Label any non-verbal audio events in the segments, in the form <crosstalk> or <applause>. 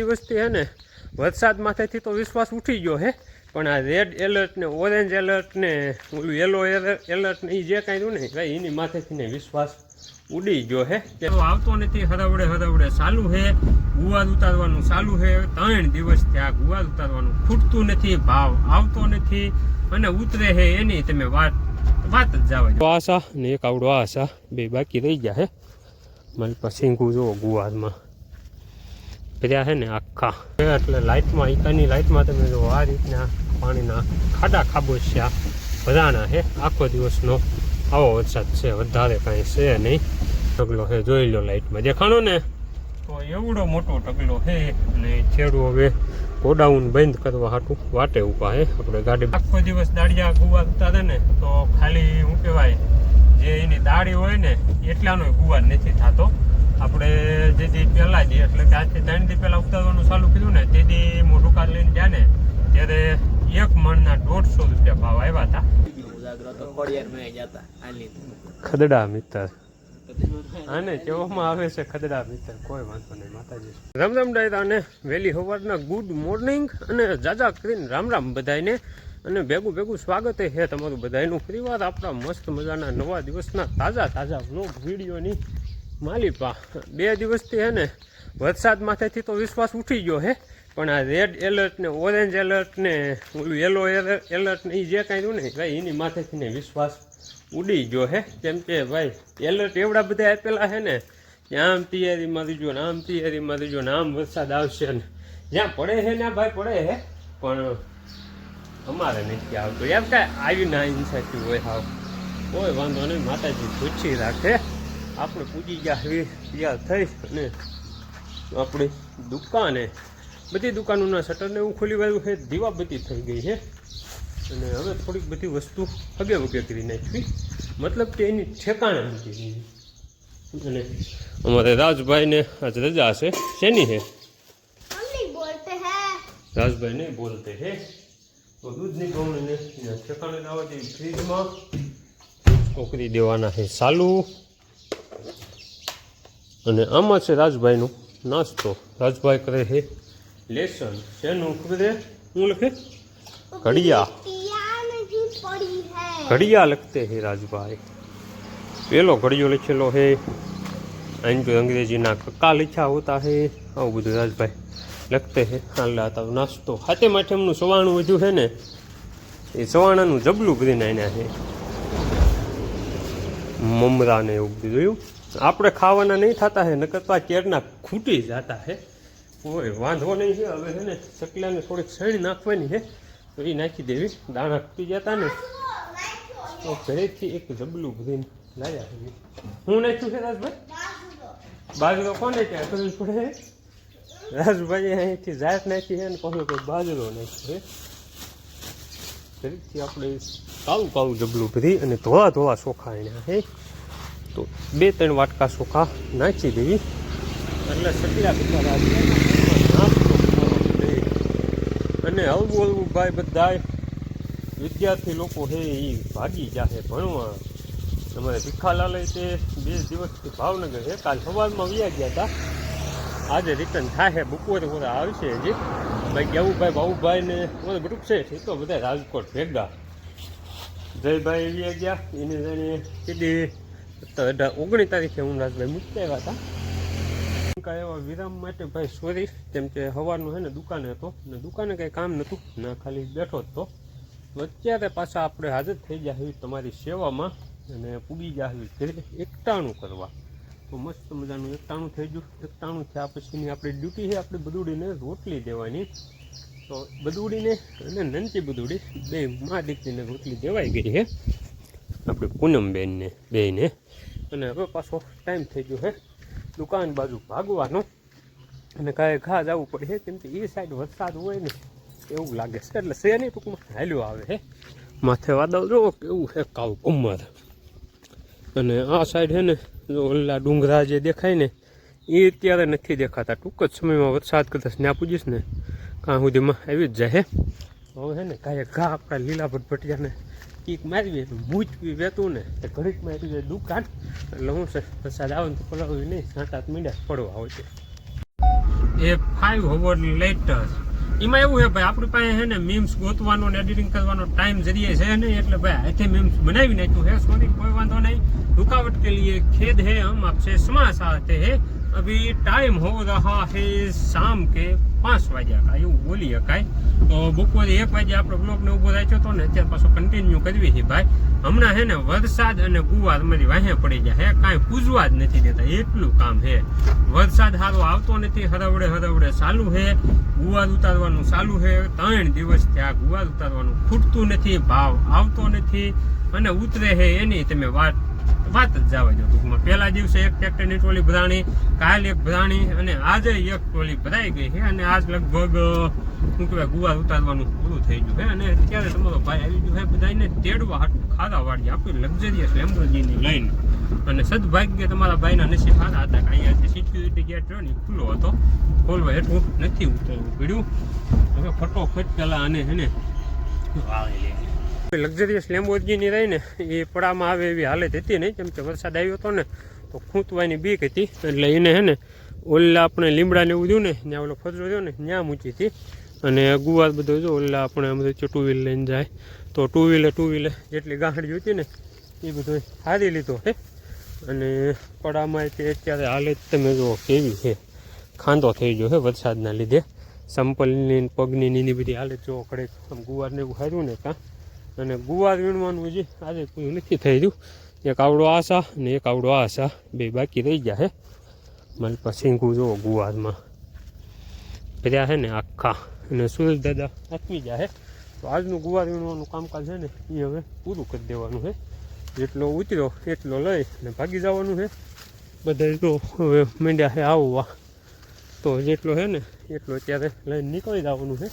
દિવસથી હે ને વરસાદ માથેથી તો વિશ્વાસ ઉઠી ગયો હે. પણ આ રેડ એલર્ટ ને ઓરેન્જ એલર્ટ ને ઓલું યલો એલર્ટ ને એ જે કાંઈ રહ્યું ને ભાઈ એની માથેથી ને વિશ્વાસ ઉડી ગયો હે. કે આવતો નથી હરવડે હરાવડે ચાલુ હે. ગુવાદ ઉતારવાનું ચાલુ હે. ત્રણ દિવસ આ ગુવાદ ઉતારવાનું ખૂટતું નથી ભાવ આવતો નથી અને ઉતરે હે એની તમે વાત વાત જ જવા આશા ને એક આવડો આશા બે બાકી રહી ગયા હે. મારી પાસે ગુજો જુઓ ગુવાદમાં ભર્યા છે ને આખા. એટલે લાઇટમાં ઈકાની લાઇટમાં તમે જો આ રીતના પાણીના ખાડા ખાબોચ્યા બધાના છે આખો દિવસનો આવો વરસાદ છે, વધારે કાંઈ છે નહીં. ટગલો છે, જોઈ લો લાઇટમાં દેખાણો ને? તો એવડો મોટો ટગલો છે અને છેડું હવે ગોડાઉન બંધ કરવા હાટું વાટે ઊભા હે આપણે ગાડી આખો દિવસ દાળિયા ગુવા હતા ને, તો ખાલી શું કહેવાય, જે એની દાળી હોય ને, એટલાનો ગુવા નથી થતો. આપણે જે દી પહેલા દી એટલે કે આજથી ત્રણ દી પહેલા ઉતારવાનું ચાલુ કર્યું ને તે દી મોટું કાર લઈને ગયા ને ત્યારે એક મણના દોઢસો રૂપિયા ભાવ આવ્યા હતા. ખદડા મિત્ર આને કહેવામાં આવે છે ખદડા મિત્ર કોઈ વાંધો નહીં માતાજી. રામ રામ ડાયરા અને વહેલી સવારના ગુડ મોર્નિંગ અને જાજા કરીને રામ રામ બધાને અને ભેગું ભેગું સ્વાગત છે તમારું બધાયનું. ફરીવાર આપણા મસ્ત મજાના નવા દિવસના તાજા તાજા વ્લોગ વિડીયોની માલિપા, બે દિવસથી હે ને વરસાદ માથેથી તો વિશ્વાસ ઉઠી ગયો હે, પણ આ રેડ એલર્ટ ને ઓરેન્જ એલર્ટ ને ઓલું યલો એલર્ટ ને એ જે કાંઈ રહ્યું ને, ભાઈ એની માથેથી ને વિશ્વાસ ઉડી ગયો હે. કેમ કે ભાઈ એલર્ટ એવડા બધા આપેલા હે ને, કે આમ તૈયારીમાં રહીજો ને આમ તૈયારીમાં રહીજો ને આમ વરસાદ આવશે ને. જ્યાં પડે હે ને ભાઈ પડે હે, પણ અમારે નથી આવતો. એમ કાંઈ આવી ના ઇન્સાઇટિવ હોય હાવ. કોઈ વાંધો નહીં, માતાજી પૂછી રાખે. આપણે પૂજી ગયા વીસ ત્યાં થઈ અને આપણી દુકાને બધી દુકાનોના શટરને હું ખોલી વાળું છે દીવાબત્તી થઈ ગઈ છે અને હવે થોડીક બધી વસ્તુ અગે વગે કરી નાખવી. મતલબ કે એની ઠેકાણે મૂકી અને અમારે રાજભાઈને આજ રજા છે શેની છે રાજભાઈ નહીં બોલતે હે. તો દૂધની ગૌણીને ઠેકાણે લાવવા જેવી ફ્રીજમાં. કોકરી દેવાના છે સાલું. અને આમાં છે રાજભાઈનો નાસ્તો. રાજભાઈ કરે હે લેસન. શેનું? ખબર હું લખે? ઘડિયા. ઘડિયા લખતે હે રાજભાઈ. પેલો ઘડિયો લખેલો હે. અહીં તો અંગ્રેજીના કક્કા લખ્યા હોતા હે. આવું બધું રાજભાઈ લખતે હે. હાલ્લા હતા નાસ્તો. હાથે માટે એમનું સવાણું વધ્યું છે ને, એ સવાણાનું જબલું ભરીને આણ્યા હે. મમરાને એવું બધું જોયું. આપણે ખાવાના નહીં થતા હે, નકર તો આ કેરના ખૂટી જતા હે. કોઈ વાંધો નહીં છે હવે છે ને ચકલાને થોડીક સણી નાખવાની છે તો એ નાખી દેવી, દાણા ખૂટી જતા ને. તો ઘરેથી એક જબલું ભરીને લાવ્યા હું. નાખ્યું છે રાજભાઈ? બાજરો કોને ત્યાં કરવી પડે રાજભાઈ અહીંથી જાત નાખી છે ને પછી કોઈ બાજરો નાખ્યો છે ફરીથી આપણે કાળું કાળું જબલું ભરી અને ધોળા ધોળા ચોખા એના છે તો બે ત્રણ વાટકા ચોખા નાખી દેવી. એટલે છે. અને હલવું હલવું ભાઈ બધા વિદ્યાર્થી લોકો છે એ ભાગી જાહે ભણવા. અમારે ભીખાલાલ તે બે દિવસથી ભાવનગર છે કાલ સવારમાં વ્યા ગયા હતા આજે રિટર્ન થાય બપોરે બપોરે આવશે હજી. ભાઈ આવુભાઈ બાબુભાઈ ને બધું ગ્રુપ છે. એ તો બધા રાજકોટ ભેગા. જયભાઈ વ્યા ગયા. એને જાણે કીધી તો ઓગણીસ તારીખે હું રાજભાઈ મૂકી આવ્યા હતા. એવા વિરામ માટે ભાઈ સોરી કેમ કે સવારનું છે ને દુકાને હતો ને દુકાને કંઈ કામ નહોતું. ના, ખાલી બેઠો જ તો. અત્યારે પાછા આપણે હાજર થઈ ગયા તમારી સેવામાં અને પૂગી ગયા ઘરે એકટાણું કરવા. તો મસ્ત મજાનું એકટાણું થઈ ગયું. એકટાણું થયા પછીની આપણી ડ્યુટી છે આપણે બદુડીને રોટલી દેવાની. તો બદુડીને અને નંચી બદુડી, બે મા દીકરીને રોટલી દેવાઈ ગઈ છે આપણે પૂનમબેનને બેને અને હવે પાછો ટાઈમ થઈ ગયો હે. દુકાન બાજુ ભાગવાનો. અને કાંઈ ઘા જવું પડે કેમ કે એ સાઈડ વરસાદ હોય ને, એવું લાગે છે. એટલે છે નહીં ટૂંકમાં હાલ્યો આવે હે. માથે વાદળ જો કેવું છે કાવ કુમર અને આ સાઈડ છે ને, જો ઓલા ડુંગરા જે દેખાય ને એ અત્યારે નથી દેખાતા. ટૂંક જ સમયમાં વરસાદ કદાચ ત્યાં પૂજીશ ને, કાં સુધીમાં આવી જ જાય હવે છે ને, કાંઈ ઘા આપણા લીલા ભટભટિયાને કીક મારવી એટલે મૂચવી વેતું ને. તો ઘડીકમાં એટલી દુકાન. એટલે હું પ્રસાદ આવે તો પલાવી નહીં સાત આઠ મીંડા પડવા હોય છે. એ ફાઈવ હોવર લેટર એમાં એવું છે ભાઈ આપણી પાસે છે ને મીમ્સ ગોતવાનો ને એડિટિંગ કરવાનો ટાઈમ જરીએ છે ને એટલે ભાઈ આથી મીમ્સ બનાવી નાખ્યું હે સોની કોઈ વાંધો નહીં. રૂકાવટ કે લીએ ખેદ હે હમ આપશે સમા સાથે હે अभी टाइम हो रहा है शाम के પાંચ વાગ્યા કા એવું બોલી શકાય તો બપોરે એક વાગે આપણે બ્લોગને ઊભો રાખ્યો હતો ને અત્યારે પાછો કન્ટિન્યુ કરવી છે ભાઈ હમણાં છે ને વરસાદ અને ગુવાર મારી વાહે પડી જાય હે કાંઈ પૂજવા જ નથી દેતા એટલું કામ છે વરસાદ સારો આવતો નથી હરવડે હરવડે ચાલુ છે ગુવાર ઉતારવાનું ચાલુ છે ત્રણ દિવસથી આ ગુવાર ઉતારવાનું ખૂટતું નથી ભાવ આવતો નથી અને ઉતરે છે એની તમે વાત વાત જ જવા દો ટૂંકમાં. પહેલા દિવસે એક ટ્રેક્ટરની ટોલી ભરાણી, કાલ એક ભરાણી અને આજે એક ટોલી ભરાઈ ગઈ છે અને આજ લગભગ શું કહેવાય, ગુવાર ઉતારવાનું પૂરું થઈ ગયું છે અને અત્યારે તમારો ભાઈ આવી ગયો છે બધાને તેડવા હાટું ખાધા વાળી આપણી લક્ઝરિયસ લેમ્બોર્ગિની લઈને. અને સદભાગ્ય તમારા ભાઈના નસીબ સારા હતા કે અહીંયા સિક્યુરિટી ગેટ રહ્યો ને ખુલ્લો હતો. ખોલવા હેઠું નથી ઉતરવું પડ્યું. હવે ફટોફટ પેલા અને એને વાળી લક્ઝરિયસ લેમ્બોર્ગિની રહી ને, એ પડામાં આવે એવી હાલત હતી નહીં. કેમ કે વરસાદ આવ્યો હતો ને, તો ખૂંચવાની બીક હતી. એટલે એને હે ને, ઓલા આપણે લીમડાને એવું જોયું ને, ત્યાં ઓલો ફજરો થયો ને, ત્યાં મૂકી હતી. અને ગુવાર બધો જો ઓલા આપણે આમ ટુ વ્હીલ લઈને જાય. તો ટુ વ્હીલર ટુ વ્હીલર જેટલી ગાંઠડી હતી ને, એ બધું હારી લીધો હે. અને પડામાં તે અત્યારે હાલત તમે જુઓ કેવી છે. ખાંધો થઈ ગયો છે વરસાદના લીધે. સંપલની પગની નીની બધી હાલત જો કડેક આમ ગુવારને એવું હાર્યું ને કાં અને ગુવાર વીણવાનું જે આજે કોઈ નથી થઈ રહ્યું એક આવડો આશા અને એક આવડો આશા. બે બાકી રહી ગયા હે. મારી પાસે સિંગું જુઓ ગુવારમાં. ભર્યા છે ને આખા. અને સુરેશ દાદા આથમી ગયા હે. તો આજનું ગુવાર વીણવાનું કામકાજ છે ને એ હવે પૂરું કરી દેવાનું છે જેટલો ઉતર્યો એટલો લઈ અને ભાગી જવાનું છે બધા તો હવે માંડ્યા છે આવવા. તો જેટલો છે ને એટલો અત્યારે લઈને નીકળી જવાનું છે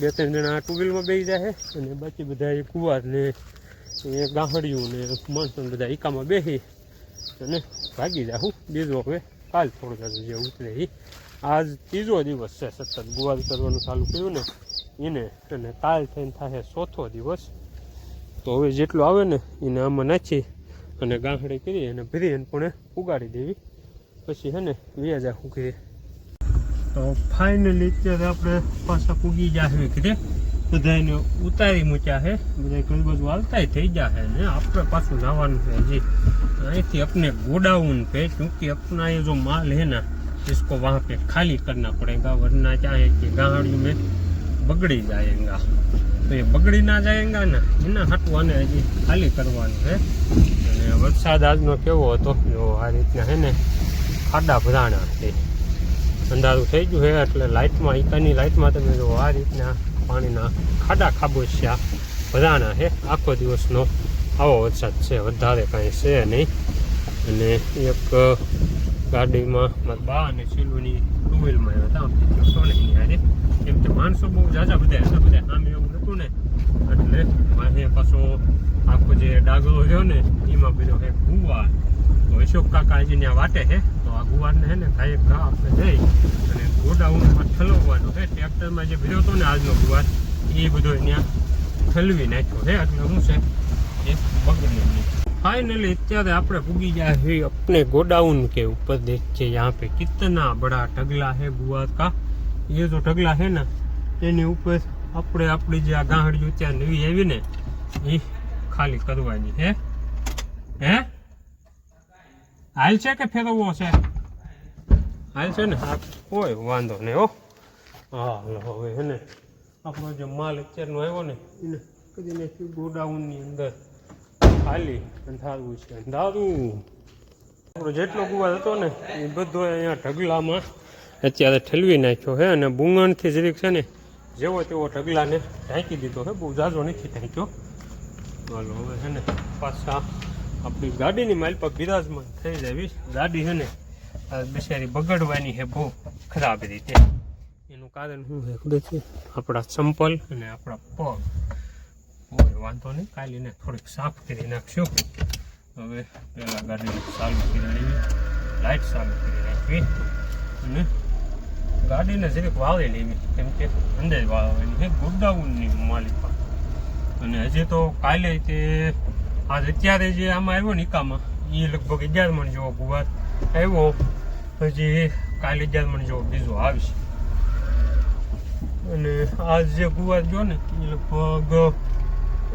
બે ત્રણ જણા ટુ વ્હીલમાં બેસી જાય અને બાકી બધા એ કુવાર ને એ ગાહડિયું ને માણસો બધા એકામાં બેસી અને ભાગી જાઉં બીજો હવે કાલ થોડું જાજુ જે ઉતરે એ આજ ત્રીજો દિવસ છે સતત ગુવાર કરવાનું ચાલુ કર્યું ને એને અને કાલ થઈને થાય ચોથો દિવસ. તો હવે જેટલું આવે ને એને આમાં નાખી અને ગાંખડી કરી અને ભરી અને પણ ઉગાડી દેવી. પછી હે ને વ્યાજા ઉગીએ તો ફાઇનલી અત્યારે આપણે પાછા પૂગી જાય ઘરે બધાને ઉતારી મૂક્યા છે બધા કઈ બાજુ હાલતા થઈ ગયા છે ને આપણે પાછું જવાનું છે હજી અહીંથી अपने गोडाउन पे क्योंकि अपना ये जो माल है ना इसको वहाँ पे खाली करना पड़ेगा वरना क्या है कि गाड़ियों में बगड़ी जाएगा તો એ બગડી ના જાયગા ને એના હાટવાને હજી ખાલી કરવાનું છે અને વરસાદ આજનો કેવો હતો જો આ રીતના છે ને ખાડા ભરાણા છે અંધારું થઈ ગયું છે, એટલે લાઇટમાં ઈકાની લાઇટમાં તમે જો આ રીતના પાણીના ખાડા ખાબોચ્યા બધાના છે. આખો દિવસનો આવો વરસાદ છે, વધારે કાંઈ છે નહીં. અને એક ગાડીમાં મારા બા અને સિલુની ટુ વ્હીલમાં આવ્યા હતા નહીં યારે. કેમ કે માણસો બહુ ઝાઝા બધા હતા બધા આમ એવું હતું ને. એટલે મારે પાછો આખો જે ડાગલો રહ્યો ને, એમાં બધો હે ભૂવા. તો અશોક કાકા હજી વાટે તો આ ગુવારને છે ને કાંઈ ઘા આપણે જઈ અને ગોડાઉનમાં ઠલવવાનો હે ટ્રેક્ટરમાં જે ભીડો હતો ને આજનો ગુવાર, એ બધો અહીંયા ઠલવી નાખ્યો હે એટલે શું છે? એ બગડે નહીં ફાઇનલી અત્યારે આપણે પૂગી જાય છે આપણે ગોડાઉન કે ઉપર દેખ છે યહાં પે કિતના બડા ઢગલા હે ગુવાર કા. એ જો ઢગલા હે ને, એની ઉપર આપણે આપણી જે આ ગાંહડીઓ ત્યાં નવી આવી ને એ ખાલી કરવાની હે હે? હાલ છે કે ફેરવવો છે? હાલ છે ને? હા. કોઈ વાંધો નહીં હો. હા હવે હે ને આપણો જે માલ અત્યારનો આવ્યો ને એને કદી નાખ્યું ગોડાઉનની અંદર ખાલી અંધારું છે અંધારું. આપણો જેટલો ગુવાર હતો ને એ બધો અહીંયા ઢગલામાં અત્યારે ઠેલવી નાખ્યો છે અને બુંગણથી જરીક છે ને જેવો તેવો ઢગલાને ઢાંકી દીધો છે બહુ ઝાઝો નથી ઢાંક્યો. હાલો હવે છે ને પાછા આપણી ગાડીની માઇલ પર બિરાજમાન થઈ જાય ગાડી છે ને બિચારી બગડવાની છે બહુ ખરાબ રીતે. એનું કારણ શું છે ખબર છે? આપણા ચંપલ અને આપણા પગ. કોઈ વાંધો નહીં, કાલે એને થોડીક સાફ કરી નાખશું. હવે પહેલાં ગાડીને ચાલુ કરી લેવી લાઇટ ચાલુ કરી નાખવી. અને ગાડીને જરીક વાળી લેવી કેમ કે અંદર વાવવાની છે ગોડાઉનની માલિકા અને હજી તો કાલે તે આજ અત્યારે જે આમાં આવ્યો ને ઇકામાં એ લગભગ અગિયાર મણ જેવો ગુવાર આવ્યો. પછી કાલે અગિયાર મણ જેવો બીજો આવશે. અને આજ જે ગુવાર ગયો ને એ લગભગ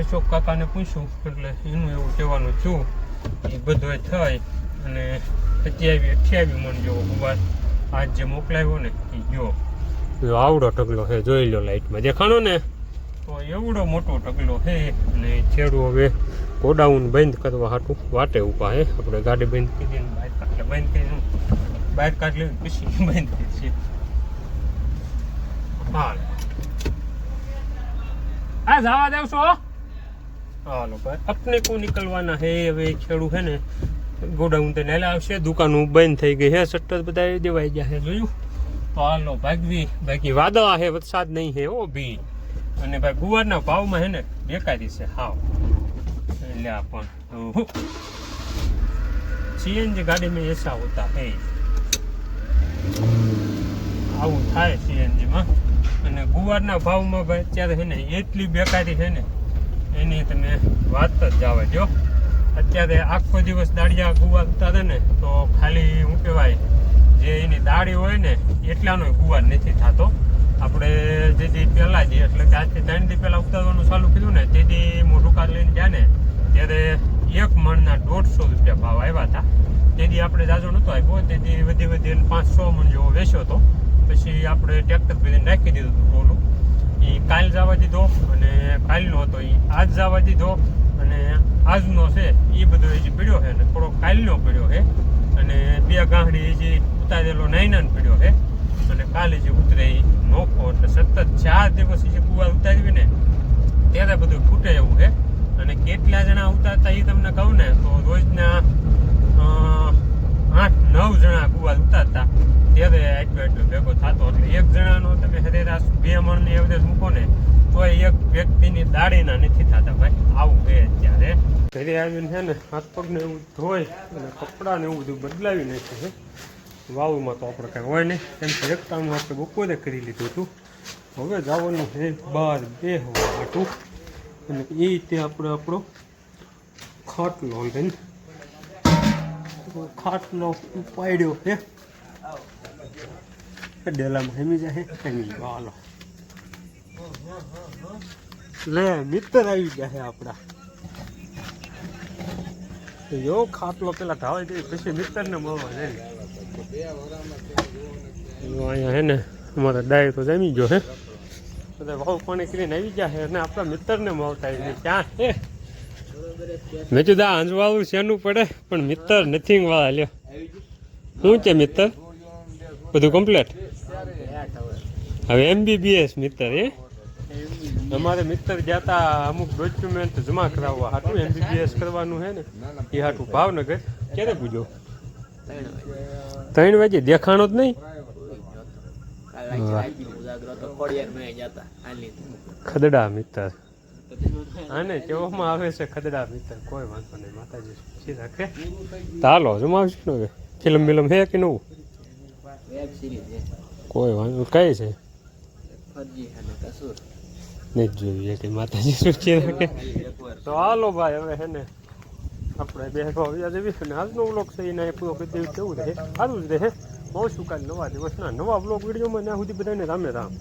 અશોક કાકાને પૂછ્યું, એટલે એનું એવું કહેવાનું થયું એ બધો થાય. અને સત્યાવી અઠ્યાવી મણ જેવો ગુવાર આજ જે મોકલાવ્યો ને એ ગયો. આવડો ટકલો છે, જોઈ લો લાઈટમાં દેખાણો ને? તો એવડો મોટો ઢગલો છે અને છેડું હવે ગોડાઉન બંધ કરવા હાટું વાટે ઊભા હે. આપણે ગાડી બંધ કરી દઈએ બાઇક કાઢલે બંધ કરી બાઇક કાઢ લેવી પછી <laughs> બંધ કરી છે હાલ. આ જવા દેવ છો? હાલો ભાઈ. આપણે કો નીકળવાના હે હવે છેડું છે ને. ગોડાઉન તો નેલા આવશે. દુકાનો બંધ થઈ ગઈ હે. સટ્ટર બધા દેવાઈ ગયા હે. જોયું? તો હાલો, ભાગવી. બાકી વાદળા હે, વરસાદ નહીં હે ઓ ભી અને ભાઈ ગુવારના ભાવમાં હે ને બેકારી છે હાવ. એટલે આ પણ સીએનજી ગાડીમાં એસા હોતા હે. આવું થાય સીએનજીમાં અને ગુવારના ભાવમાં ભાઈ અત્યારે છે ને એટલી બેકારી છે ને, એની તમે વાત જ જવા જો અત્યારે આખો દિવસ દાળિયા ગુવાર ઉતારે ને, તો ખાલી શું કહેવાય, જે એની દાળી હોય ને, એટલાનો ગુવાર નથી થતો. આપણે જે દી પહેલાં જઈએ એટલે કે આજથી ત્રણ દી પહેલાં ઉતારવાનું ચાલુ કર્યું ને તેથી મોટું કાર લઈને ગયા ને, ત્યારે એક મણના દોઢસો રૂપિયા ભાવ આવ્યા હતા. તેથી આપણે જાજો નહોતો આપ્યો તેથી વધી વધી એને પાંચ છ મણ જેવો વેચ્યો હતો. પછી આપણે ટ્રેક્ટર ભરીને નાખી દીધું હતું ટોલું. એ કાલ જવા દીધો અને કાલનો હતો એ આજ જવા દીધો અને આજનો છે એ બધો હજી પીડ્યો છે અને થોડો કાલનો પીડ્યો છે. અને બે ગાંઠડી હજી ઉતારેલો નાઈનાન પીડ્યો છે. અને કાલે જે ઉતરે એ નોખો એટલે સતત ચાર દિવસ જે કુવા ઉતારવી ને, ત્યારે બધું ખૂટે એવું છે. અને કેટલા જણા ઉતારતા એ તમને કહું ને, તો રોજના આઠ, નવ જણા કુવા ઉતારતા. ત્યારે આટલો એટલો ભેગો થતો. એટલે એક જણાનો તમે સરેરાશ બે મણની એવરેજ મૂકો ને તો એક વ્યક્તિની દાડીના નથી થતા ભાઈ. આવું છે અત્યારે. ઘરે આવીને છે ને હાથ પગને એવું ધોઈ અને કપડાને એવું બધું બદલાવી નાખ્યું છે. વાવમાં તો આપણે કાંઈ હોય નહીં. કેમ કે એક ટાણું આપણે બપોરે કરી લીધું હતું. હવે જવાનું છે બહાર બે હવા હાટું. અને એ રીતે આપણે આપણો ખાટલો લઈને ખાટલો ઉપાડ્યો છે. ડેલામાં હેમી જાય હેમી હાલો. લે, મિત્ર આવી છે આપણા. એવો ખાટલો પેલા ધાવાઈ દે પછી મિત્રને મળવા જાય. અહીંયા હે ને, અમારા ડાય તો જમી ગયો હે. બધા ભાવ પાણી કરીને આવી ગયા છે અને આપણા મિત્રને મળતા આવી ક્યાં હે? મેં કીધું આ અંજવાળું શેનું પડે, પણ મિત્ર નથી વાળા લ્યો. શું છે મિત્ર બધું કમ્પ્લેટ હવે એમબીબીએસ મિત્ર એ અમારે મિત્ર જતા અમુક ડોક્યુમેન્ટ જમા કરાવવા હાટું એમબીબીએસ કરવાનું છે ને. એ હાટું ભાવનગર. ક્યારે પૂજો ત્રણ વાગે દેખાણો જ નહીં? ખદડા મિત્ર આને કેવામાં આવે છે ખદડા મિત્ર કોઈ વાંધો નહીં માતાજી ખુશી રાખે. ચાલો જમાવશે ને હવે? ફિલ્મ બિલમ હે કે નવું? છે. કોઈ વાંધો કઈ છે? નહીં જોઈએ કે માતાજી શું રાખે. તો હાલો ભાઈ હવે હે ને આપણે બે ભાવ્યા દેવી અને આજનો વ્લોગ છે એના પૂરો કરી દેવું કેવું રહે સારું જ રહે બહુ શું કાલે નવા દિવસના નવા વ્લોગ વિડીયોમાં ત્યાં સુધી બધાને રામે રામ.